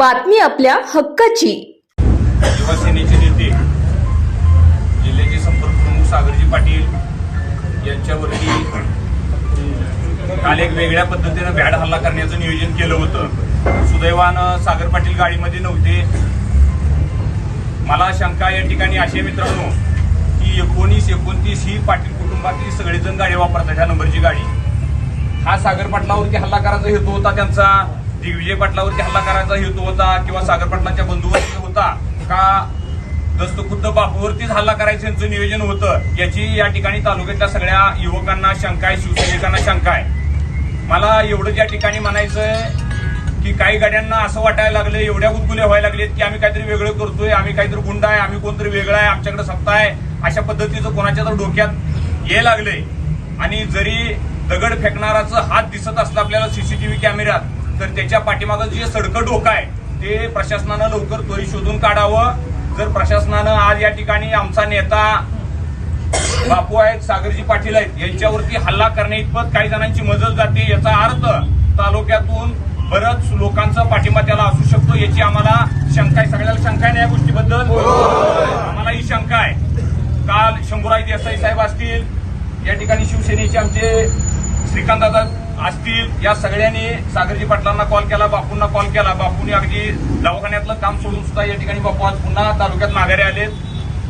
बातमी आपल्या हक्काची. शिवसेनेचे नेते जिल्ह्याचे संपर्क प्रमुख सागरजी पाटील यांच्यावरती काल एक वेगळ्या पद्धतीनं भ्याड हल्ला करण्याचं नियोजन केलं होतं. सुदैवानं सागर पाटील गाडीमध्ये नव्हते. मला शंका या ठिकाणी असे मित्रांनो की एकोणीस एकोणतीस ही पाटील कुटुंबातली सगळेजण गाडी वापरतात ह्या नंबरची गाडी. हा सागर पाटलावरती हल्ला करायचा हेतू होता त्यांचा. दिग्विजय पाटलावरती हल्ला करायचा हेतू होता किंवा सागर पाटलांच्या बंधूवरती होता का दस्त खुद्द बापूवरतीच हल्ला करायचं यांचं नियोजन होतं याची या ठिकाणी तालुक्यातल्या सगळ्या युवकांना शंका आहे शिवसैनिकांना शंका आहे. मला एवढं या ठिकाणी म्हणायचं की काही गाड्यांना असं वाटायला लागलं एवढ्या गुदगुल्या व्हायला लागलेत की आम्ही काहीतरी वेगळं करतोय आम्ही काहीतरी गुंड आहे आम्ही कोणतरी वेगळं आहे आमच्याकडे सत्ता आहे अशा पद्धतीचं कोणाच्या तर डोक्यात ये लागले आणि जरी दगड फेकणाराचं हात दिसत असलं आपल्याला सीसीटीव्ही कॅमेऱ्यात तर त्याच्या पाठीमागं जे सडकं डोकं आहे ते प्रशासनानं लवकर त्वरित शोधून काढावं. जर प्रशासनानं आज या ठिकाणी आमचा नेता बापू आहेत सागरजी पाटील आहेत यांच्यावरती हल्ला करण्या इतपत काही जणांची मदत जाते याचा अर्थ तालुक्यातून बरंच लोकांचा पाठिंबा त्याला असू शकतो याची आम्हाला शंका आहे. सगळ्याला शंका आहे ना या गोष्टीबद्दल? आम्हाला ही शंका आहे. काल शंभूराज देसाई साहेब असतील या ठिकाणी शिवसेनेचे आमचे श्रीकांत दादा असतील या सगळ्यांनी सागरजी पाटलांना कॉल केला बापूंना कॉल केला. बापूंनी अगदी दवाखान्यातलं काम सोडून सुद्धा या ठिकाणी बापू आज पुन्हा तालुक्यात माघारी आलेत.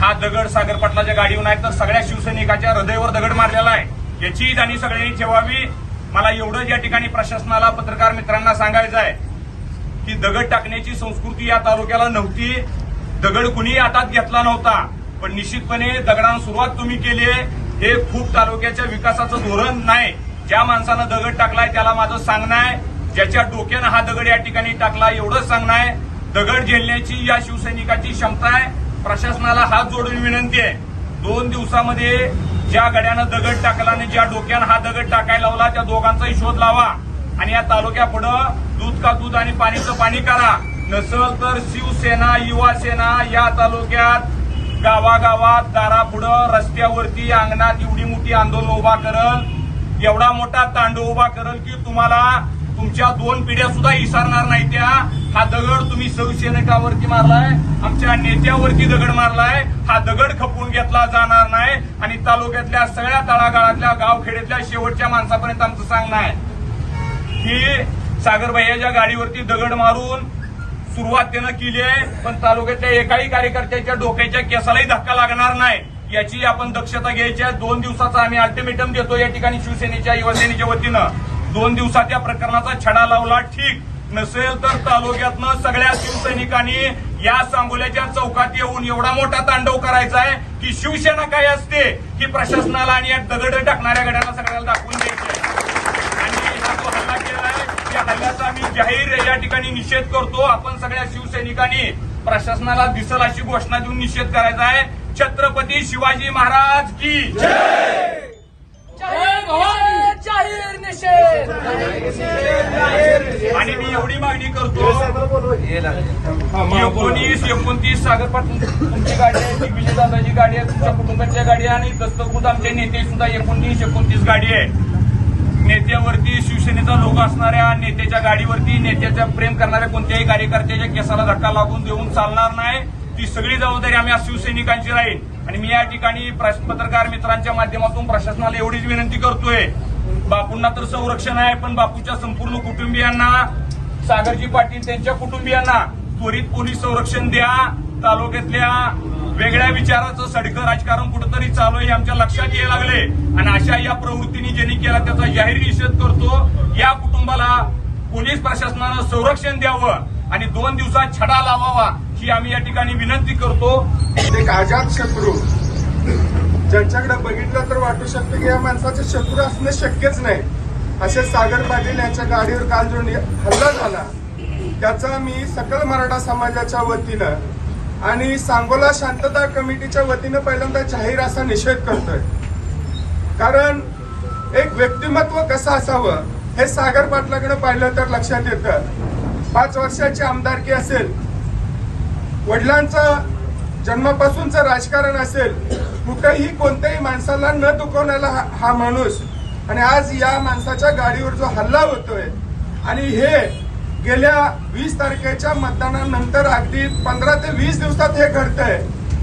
हा दगड सागर पाटलाच्या गाडीवर नाही तर सगळ्या शिवसैनिकाच्या हृदयावर दगड मारलेला आहे. याची जाणीव सगळ्यांनी ठेवावी. मला एवढंच या ठिकाणी प्रशासनाला पत्रकार मित्रांना सांगायचं आहे की दगड टाकण्याची संस्कृती या तालुक्याला नव्हती. दगड कुणी हातात घेतला नव्हता. पण निश्चितपणे दगडांना सुरुवात तुम्ही केली आहे. हे खूप तालुक्याच्या विकासाचं धोरण नाही. ज्या माणसानं दगड टाकलाय त्याला माझं सांगणं आहे. ज्याच्या डोक्यानं हा दगड या ठिकाणी टाकला एवढंच सांगणं आहे. दगड झेलण्याची या शिवसैनिकाची क्षमता आहे. प्रशासनाला हात जोडून विनंती आहे. दोन दिवसामध्ये ज्या गड्यानं दगड टाकला आणि ज्या डोक्यानं हा दगड टाकायला लावला त्या दोघांचाही शोध लावा. आणि या तालुक्या पुढं दूध का दूध आणि पाणीचं पाणी करा. नसल तर शिवसेना युवा सेना या तालुक्यात गावागावात दारापुढं रस्त्यावरती अंगणात एवढी मोठी आंदोलन उभा करल. एवढा मोठा तांडव उभा करल की तुम्हाला तुमच्या दोन पिढ्या सुद्धा विसरणार नाही त्या. हा दगड तुम्ही शिवसैनिकावरती मारलाय आमच्या नेत्यावरती दगड मारलाय. हा दगड खपवून घेतला जाणार नाही आणि तालुक्यातल्या सगळ्या तळागाळातल्या गावखेड्यातल्या शेवटच्या माणसापर्यंत आमचं सांगणं आहे की सागरभैयाच्या गाडीवरती दगड मारून सुरुवात त्यानं केली आहे पण तालुक्यातल्या एकाही कार्यकर्त्याच्या डोक्याच्या केसालाही धक्का लागणार नाही. याची आपण दक्षता घ्यायची आहे. दोन दिवसाचा आम्ही अल्टिमेटम देतो या ठिकाणी शिवसेनेच्या युवासेनेच्या वतीनं. दोन दिवसात या प्रकरणाचा छडा लावला. ठीक. नसेल तर तालुक्यातनं सगळ्या शिवसैनिकांनी या सांगोल्याच्या चौकात येऊन एवढा मोठा तांडव करायचा आहे की शिवसेना काय असते की प्रशासनाला आणि या दगड टाकणाऱ्या गड्याला सगळ्याला दाखवून द्यायचे आणि हा जो हल्ला केलाय त्या हल्ल्याचा आम्ही जाहीर या ठिकाणी निषेध करतो. आपण सगळ्या शिवसैनिकांनी प्रशासनाला दिसल अशी घोषणा देऊन निषेध करायचा आहे. छत्रपती शिवाजी महाराज की आणि मी एवढी मागणी करतो एकोणीस एकोणतीस सागर पाटील तुमची गाडी आहे दिग्विजय दादाची गाडी आहे तुमच्या कुटुंबाच्या गाडी आहे आणि दस्तखुद आमचे नेते सुद्धा एकोणतीस एकोणतीस गाडी आहे. नेत्यावरती शिवसेनेचा लोक असणाऱ्या नेत्याच्या गाडीवरती नेत्याच्या प्रेम करणाऱ्या कोणत्याही कार्यकर्त्याच्या केसाला धक्का लागून देऊन चालणार नाही. ती सगळी जबाबदारी आम्ही आज शिवसैनिकांची राहील. आणि मी या ठिकाणी पत्रकार मित्रांच्या माध्यमातून प्रशासनाला एवढीच विनंती करतोय. बापूंना तर संरक्षण आहे पण बापूच्या संपूर्ण कुटुंबियांना सागरजी पाटील त्यांच्या कुटुंबियांना त्वरित पोलीस संरक्षण द्या. तालुक्यातल्या वेगळ्या विचाराचं सडकं राजकारण कुठंतरी चालू आहे हे आमच्या लक्षात यायला लागले. आणि अशा या प्रवृत्तीने ज्यांनी केला त्याचा जाहीर निषेध करतो या कुटुंबाला पोलीस प्रशासनानं संरक्षण द्यावं आणि दोन दिवसात छडा लावावा. ही आम्ही या ठिकाणी विनंती करतो एक अजात शत्रू. ज्यांच्याकडे बघितलं तर वाटू शकतं की या माणसाचे शत्रू असणं शक्यच नाही. असे सागर पाटील यांच्या गाडीवर काल जो हल्ला झाला त्याचा मी सकल मराठा समाजाच्या वतीनं आणि सांगोला शांतता कमिटीच्या वतीनं पहिल्यांदा जाहीर असा निषेध करतोय. कारण एक व्यक्तिमत्व कसं असावं हे सागर पाटलाकडे पाहिलं तर लक्षात येतं. पाच वर्षाची आमदारकी असेल वडिलांचं जन्मापासूनचं राजकारण असेल कुठेही कोणत्याही माणसाला न दुखवण्याला हा- हा माणूस. आणि आज या माणसाच्या गाडीवर जो हल्ला होतोय आणि हे गेल्या वीस तारखेच्या मतदानानंतर अगदी पंधरा ते वीस दिवसात हे घडतंय.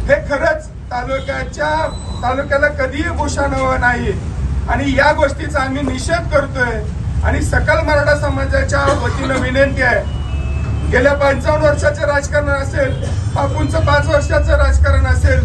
हे खरंच तालुक्याच्या तालुक्याला कधीही भूषण हवं नाही. आणि या गोष्टीचा आम्ही निषेध करतोय. आणि सकल मराठा समाजाच्या वतीनं विनंती आहे गेल्या पंचावन्न वर्षाचं राजकारण असेल बापूंचं पाच वर्षाचं राजकारण असेल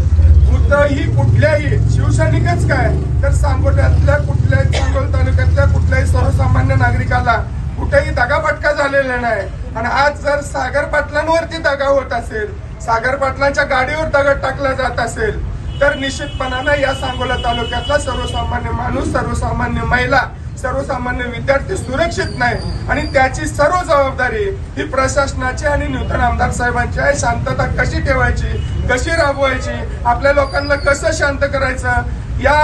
कुठंही कुठल्याही शिवसैनिकच काय तर सांगोल्यातल्या कुठल्याही सांगोल तालुक्यातल्या कुठल्याही सर्वसामान्य नागरिकाला कुठेही दगाफटका झालेला नाही. आणि आज जर सागर पाटलांवरती दगा होत असेल सागर पाटलांच्या गाडीवर दगड टाकला जात असेल तर निश्चितपणानं या सांगोला तालुक्यातला सर्वसामान्य माणूस सर्वसामान्य महिला सर्वसामान्य विद्यार्थी सुरक्षित नाही. आणि त्याची सर्व जबाबदारी ही प्रशासनाची आणि नूतन आमदार साहेबांची आहे. शांतता कशी ठेवायची? कशी राबवायची? आपल्या लोकांना कसं शांत करायचं? या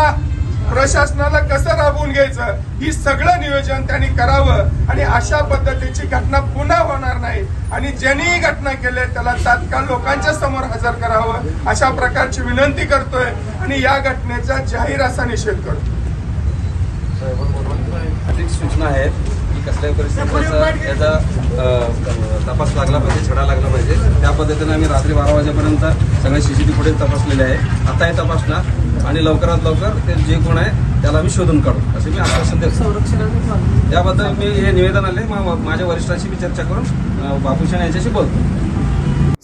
प्रशासनाला कसं राबवून घ्यायचं? ही सगळं नियोजन त्यांनी करावं. आणि अशा पद्धतीची घटना पुन्हा होणार नाही. आणि ज्यांनी ही घटना केली त्याला तात्काळ लोकांच्या समोर हजर करावं अशा प्रकारची विनंती करतोय. आणि या घटनेचा जाहीर असा निषेध करतो अधिक सूचना आहेत की कसल्याही परिस्थितीत याचा अ, तपास लागला पाहिजे छडा लागला पाहिजे. त्या पद्धतीने आम्ही रात्री बारा वाजेपर्यंत सगळे सीसीटीव्ही फुटेज तपासलेले आहे. आता हे तपासणार आणि लवकरात लवकर ते जे कोण आहे त्याला आम्ही शोधून काढू. असे मी आश्वासन देतो. त्याबद्दल मी हे निवेदन आले मा- माझ्या वरिष्ठांशी मी चर्चा करून बापूशान यांच्याशी बोलतो.